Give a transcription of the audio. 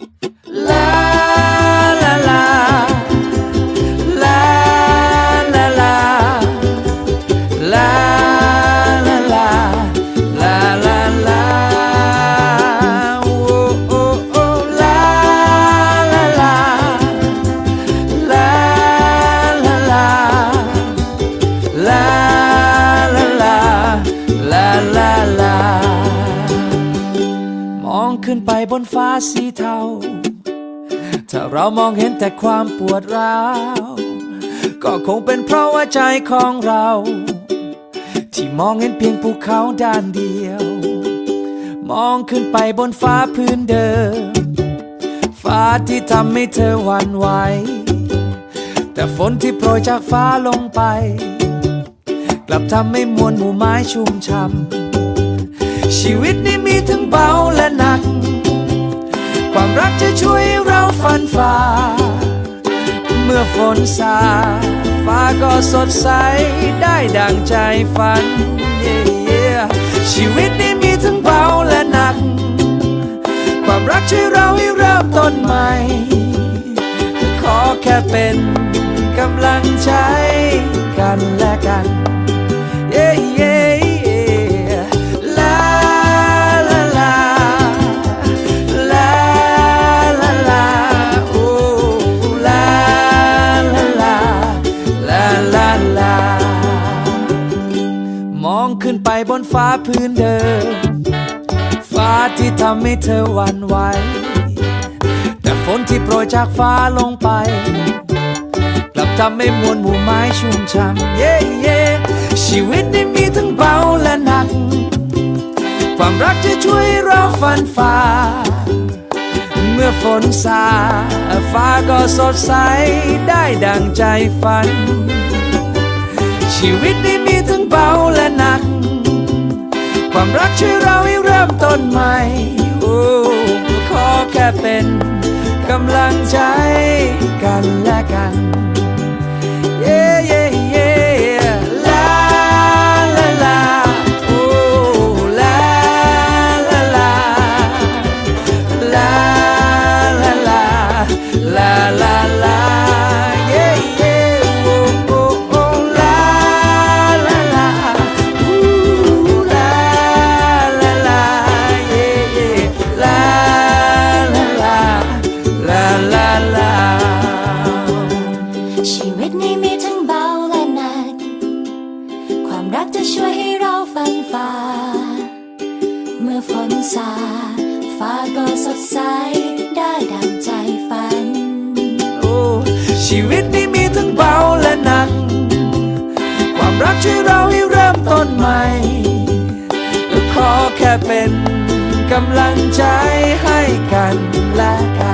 Love ขึ้นไปบนฟ้าสีเทา ถ้าเรามองเห็นแต่ความปวดร้าว ก็คงเป็นเพราะว่าใจของเรา ที่มองเห็นเพียงภูเขาด้านเดียว มองขึ้นไปบนฟ้าพื้นเดิม ฟ้าที่ทำให้เธอหวั่นไหว แต่ฝนที่โปรยจากฟ้าลงไป กลับทำให้มวลหมู่ไม้ชุ่มช่ำชีวิตนี้มีทั้งเบาและหนักความรัก จะช่วยเราฟันฝ่า เมื่อฝนสาฟ้าก็สดใสได้ดังใจฝัน Yeah, yeah ชีวิตนี้มีทั้งเบาและหนัก ความรักช่วยเราให้เริ่มต้นใหม่ ขอแค่เป็นกำลังใจกันและกัน นไปบนฟ้าพื้นเดิม ฟ้าที่ทำให้เธอหวั่นไหว แต่ฝนที่โปรยจากฟ้าลงไป กลับทำให้มวลหมู่ไม้ชุ่มช่ำเย่เย่ชีวิตนี้มีทั้งเบาและหนัก ความรักจะช่วยเราฟันฝ่า เมื่อฝนสาฟ้าก็สดใสได้ดังใจฝัน ชีวิตนี้ ความรักช่วยเราให้เริ่มต้นใหม่โอ้ขอแค่เป็นกำลังใจกันและกัน สาฟ้าก็สดใสได้ดังใจฝัน โอ้ ชีวิตนี้มีทั้งเบาและหนัก ความรักช่วยเราให้เริ่มต้นใหม่ขอแค่เป็นกำลังใจให้กันและกัน